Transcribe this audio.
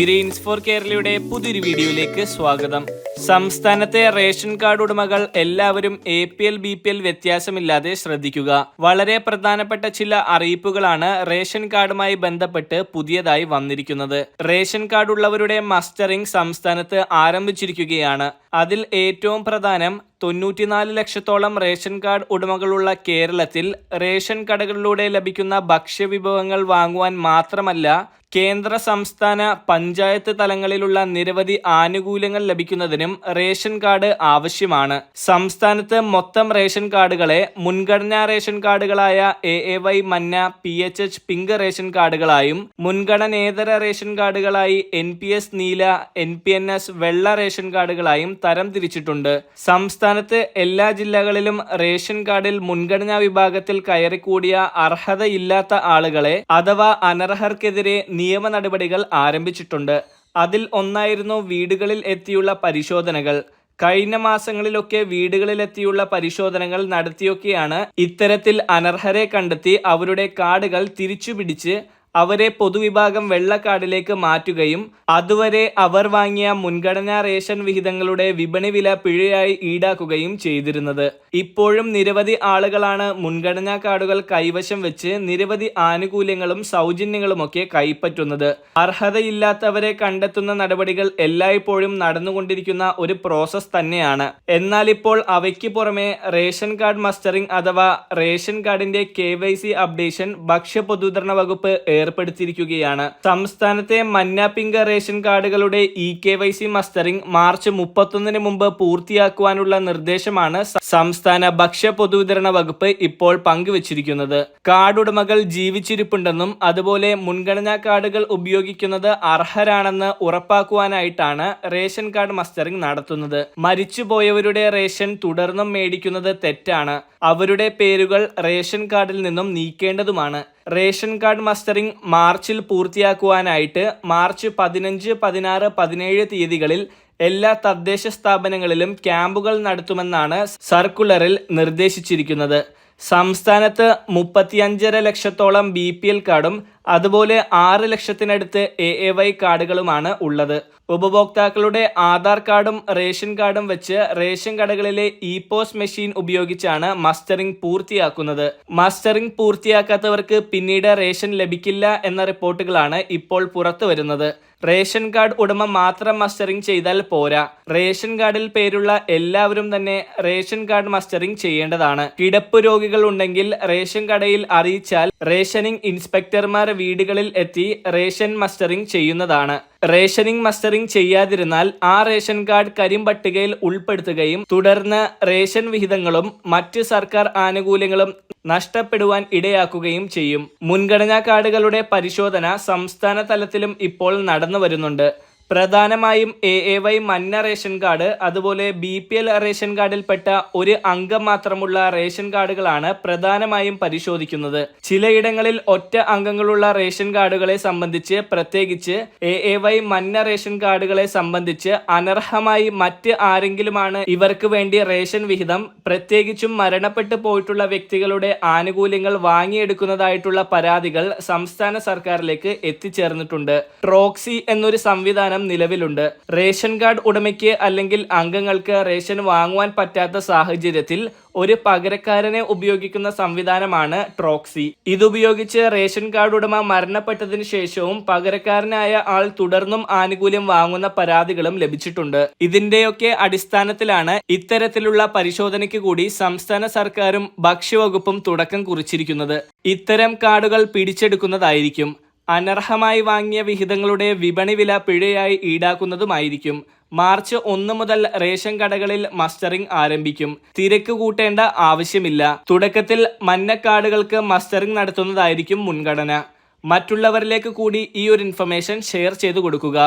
Green's four കേരളയുടെ പുതിയൊരു വീഡിയോയിലേക്ക് സ്വാഗതം. സംസ്ഥാനത്തെ റേഷൻ കാർഡ് ഉടമകൾ എല്ലാവരും A P L B P L വ്യത്യാസമില്ലാതെ ശ്രദ്ധിക്കുക. വളരെ പ്രധാനപ്പെട്ട ചില അറിയിപ്പുകളാണ് റേഷൻ കാർഡുമായി ബന്ധപ്പെട്ട് പുതിയതായി വന്നിരിക്കുന്നത്. റേഷൻ കാർഡ് ഉള്ളവരുടെ മസ്റ്ററിംഗ് സംസ്ഥാനത്ത് ആരംഭിച്ചിരിക്കുകയാണ്. അതിൽ ഏറ്റവും പ്രധാനം തൊണ്ണൂറ്റിനാല് ലക്ഷത്തോളം റേഷൻ കാർഡ് ഉടമകളുള്ള കേരളത്തിൽ റേഷൻ കടകളിലൂടെ ലഭിക്കുന്ന ഭക്ഷ്യവിഭവങ്ങൾ വാങ്ങുവാൻ മാത്രമല്ല കേന്ദ്ര സംസ്ഥാന പഞ്ചായത്ത് തലങ്ങളിലുള്ള നിരവധി ആനുകൂല്യങ്ങൾ ലഭിക്കുന്നതിനും റേഷൻ കാർഡ് ആവശ്യമാണ്. സംസ്ഥാനത്ത് മൊത്തം റേഷൻ കാർഡുകളെ മുൻഗണനാ റേഷൻ കാർഡുകളായ എ എ വൈ മന്ന P H H pink ration കാർഡുകളായും മുൻഗണനേതര റേഷൻ കാർഡുകളായി എൻ പി എസ് നീല എൻ പി എൻ എസ് വെള്ള റേഷൻ കാർഡുകളായും തരം തിരിച്ചിട്ടുണ്ട് സംസ്ഥാനത്ത് എല്ലാ ജില്ലകളിലും റേഷൻ കാർഡിൽ മുൻഗണനാ വിഭാഗത്തിൽ കയറിക്കൂടിയ അർഹതയില്ലാത്ത ആളുകളെ അഥവാ അനർഹർക്കെതിരെ നിയമ നടപടികൾ ആരംഭിച്ചിട്ടുണ്ട്. അതിൽ ഒന്നായിരുന്നു വീടുകളിൽ എത്തിയുള്ള പരിശോധനകൾ. കഴിഞ്ഞ മാസങ്ങളിലൊക്കെ വീടുകളിലെത്തിയുള്ള പരിശോധനകൾ നടത്തിയൊക്കെയാണ് ഇത്തരത്തിൽ അനർഹരെ കണ്ടെത്തി അവരുടെ കാർഡുകൾ തിരിച്ചുപിടിച്ച് അവരെ പൊതുവിഭാഗം വെള്ളക്കാർഡിലേക്ക് മാറ്റുകയും അതുവരെ അവർ വാങ്ങിയ മുൻഗണനാ റേഷൻ വിഹിതങ്ങളുടെ വിപണി വില പിഴയായി ഈടാക്കുകയും ചെയ്തിരുന്നത്. ഇപ്പോഴും നിരവധി ആളുകളാണ് മുൻഗണനാ കാർഡുകൾ കൈവശം വെച്ച് നിരവധി ആനുകൂല്യങ്ങളും സൗജന്യങ്ങളുമൊക്കെ കൈപ്പറ്റുന്നത്. അർഹതയില്ലാത്തവരെ കണ്ടെത്തുന്ന നടപടികൾ എല്ലായ്പ്പോഴും നടന്നുകൊണ്ടിരിക്കുന്ന ഒരു പ്രോസസ് തന്നെയാണ്. എന്നാൽ ഇപ്പോൾ അവയ്ക്ക് പുറമെ റേഷൻ കാർഡ് മസ്റ്ററിംഗ് അഥവാ റേഷൻ കാർഡിന്റെ കെ അപ്ഡേഷൻ ഭക്ഷ്യ പൊതുവിതരണ വകുപ്പ് ഏർപ്പെടുത്തിയിരിക്കുകയാണ് സംസ്ഥാനത്തെ മന്നാപ്പിംഗ ration കാർഡുകളുടെ E K Y C mustering March മുപ്പത്തൊന്നിന് മുമ്പ് പൂർത്തിയാക്കുവാനുള്ള നിർദ്ദേശമാണ് സംസ്ഥാന ഭക്ഷ്യ പൊതുവിതരണ വകുപ്പ് ഇപ്പോൾ പങ്കുവച്ചിരിക്കുന്നത്. കാർഡ് ഉടമകൾ ജീവിച്ചിരിപ്പുണ്ടെന്നും അതുപോലെ മുൻഗണനാ കാർഡുകൾ ഉപയോഗിക്കുന്നത് അർഹരാണെന്ന് ഉറപ്പാക്കുവാനായിട്ടാണ് റേഷൻ കാർഡ് മസ്റ്ററിംഗ് നടത്തുന്നത്. മരിച്ചുപോയവരുടെ റേഷൻ തുടർന്നും മേടിക്കുന്നത് തെറ്റാണ്. അവരുടെ പേരുകൾ റേഷൻ കാർഡിൽ നിന്നും നീക്കേണ്ടതുമാണ്. റേഷൻ കാർഡ് മസ്റ്ററിംഗ് മാർച്ചിൽ പൂർത്തിയാക്കുവാനായിട്ട് മാർച്ച് പതിനഞ്ച് പതിനാറ് പതിനേഴ് തീയതികളിൽ എല്ലാ തദ്ദേശ സ്ഥാപനങ്ങളിലും ക്യാമ്പുകൾ നടത്തുമെന്നാണ് സർക്കുലറിൽ നിർദ്ദേശിച്ചിരിക്കുന്നത്. സംസ്ഥാനത്ത് മുപ്പത്തിയഞ്ചര ലക്ഷത്തോളം ബി പി എൽ കാർഡും അതുപോലെ ആറ് ലക്ഷത്തിനടുത്ത് എ എ വൈ കാർഡുകളുമാണ് ഉള്ളത്. ഉപഭോക്താക്കളുടെ ആധാർ കാർഡും റേഷൻ കാർഡും വെച്ച് റേഷൻ കടകളിലെ ഇ പോസ് മെഷീൻ ഉപയോഗിച്ചാണ് മസ്റ്ററിംഗ് പൂർത്തിയാക്കുന്നത്. മസ്റ്ററിംഗ് പൂർത്തിയാക്കാത്തവർക്ക് പിന്നീട് റേഷൻ ലഭിക്കില്ല എന്ന റിപ്പോർട്ടുകളാണ് ഇപ്പോൾ പുറത്തു വരുന്നത്. റേഷൻ കാർഡ് ഉടമ മാത്രം മസ്റ്ററിംഗ് ചെയ്താൽ പോരാ. റേഷൻ കാർഡിൽ പേരുള്ള എല്ലാവരും തന്നെ റേഷൻ കാർഡ് മസ്റ്ററിംഗ് ചെയ്യേണ്ടതാണ്. കിടപ്പ് രോഗികൾ ഉണ്ടെങ്കിൽ റേഷൻ കടയിൽ അറിയിച്ചാൽ റേഷനിംഗ് ഇൻസ്പെക്ടർമാർ വീടുകളിൽ എത്തി റേഷൻ മസ്റ്ററിംഗ് ചെയ്യുന്നതാണ്. റേഷനിംഗ് മസ്റ്ററിംഗ് ചെയ്യാതിരുന്നാൽ ആ റേഷൻ കാർഡ് കരിമ്പട്ടികയിൽ ഉൾപ്പെടുത്തുകയും തുടർന്ന് റേഷൻ വിഹിതങ്ങളും മറ്റ് സർക്കാർ ആനുകൂല്യങ്ങളും നഷ്ടപ്പെടുവാൻ ഇടയാക്കുകയും ചെയ്യും. മുൻഗണനാ കാർഡുകളുടെ പരിശോധന സംസ്ഥാന തലത്തിലും ഇപ്പോൾ നടന്നു വരുന്നുണ്ട് പ്രധാനമായും എ എ വൈ മഞ്ഞ റേഷൻ കാർഡ് അതുപോലെ ബി പി എൽ റേഷൻ കാർഡിൽപ്പെട്ട ഒരു അംഗം മാത്രമുള്ള റേഷൻ കാർഡുകളാണ് പ്രധാനമായും പരിശോധിക്കുന്നത്. ചിലയിടങ്ങളിൽ ഒറ്റ അംഗങ്ങളുള്ള റേഷൻ കാർഡുകളെ സംബന്ധിച്ച് പ്രത്യേകിച്ച് എ എ വൈ മഞ്ഞ റേഷൻ കാർഡുകളെ സംബന്ധിച്ച് അനർഹമായി മറ്റ് ആരെങ്കിലുമാണ് ഇവർക്ക് വേണ്ടി റേഷൻ വിഹിതം പ്രത്യേകിച്ചും മരണപ്പെട്ടു പോയിട്ടുള്ള വ്യക്തികളുടെ ആനുകൂല്യങ്ങൾ വാങ്ങിയെടുക്കുന്നതായിട്ടുള്ള പരാതികൾ സംസ്ഥാന സർക്കാരിലേക്ക് എത്തിച്ചേർന്നിട്ടുണ്ട്. ട്രോക്സി എന്നൊരു സംവിധാനം നിലവിലുണ്ട്. റേഷൻ കാർഡ് ഉടമയ്ക്ക് അല്ലെങ്കിൽ അംഗങ്ങൾക്ക് റേഷൻ വാങ്ങുവാൻ പറ്റാത്ത സാഹചര്യത്തിൽ ഒരു പകരക്കാരനെ ഉപയോഗിക്കുന്ന സംവിധാനമാണ് ട്രോക്സി. ഇതുപയോഗിച്ച് റേഷൻ കാർഡ് ഉടമ മരണപ്പെട്ടതിന് ശേഷവും പകരക്കാരനായ ആൾ തുടർന്നും ആനുകൂല്യം വാങ്ങുന്ന പരാതികളും ലഭിച്ചിട്ടുണ്ട്. ഇതിന്റെയൊക്കെ അടിസ്ഥാനത്തിലാണ് ഇത്തരത്തിലുള്ള പരിശോധനയ്ക്ക് കൂടി സംസ്ഥാന സർക്കാരും ഭക്ഷ്യവകുപ്പും തുടക്കം കുറിച്ചിരിക്കുന്നത്. ഇത്തരം കാർഡുകൾ പിടിച്ചെടുക്കുന്നതായിരിക്കും. അനർഹമായി വാങ്ങിയ വിഹിതങ്ങളുടെ വിപണി വില പിഴയായി ഈടാക്കുന്നതുമായിരിക്കും. മാർച്ച് ഒന്ന് മുതൽ റേഷൻ കടകളിൽ മസ്റ്ററിംഗ് ആരംഭിക്കും. തിരക്ക് കൂട്ടേണ്ട ആവശ്യമില്ല. തുടക്കത്തിൽ മഞ്ഞക്കാടുകൾക്ക് മസ്റ്ററിംഗ് നടത്തുന്നതായിരിക്കും മുൻഗണന. മറ്റുള്ളവരിലേക്ക് കൂടി ഈ ഒരു ഇൻഫർമേഷൻ ഷെയർ ചെയ്തു കൊടുക്കുക.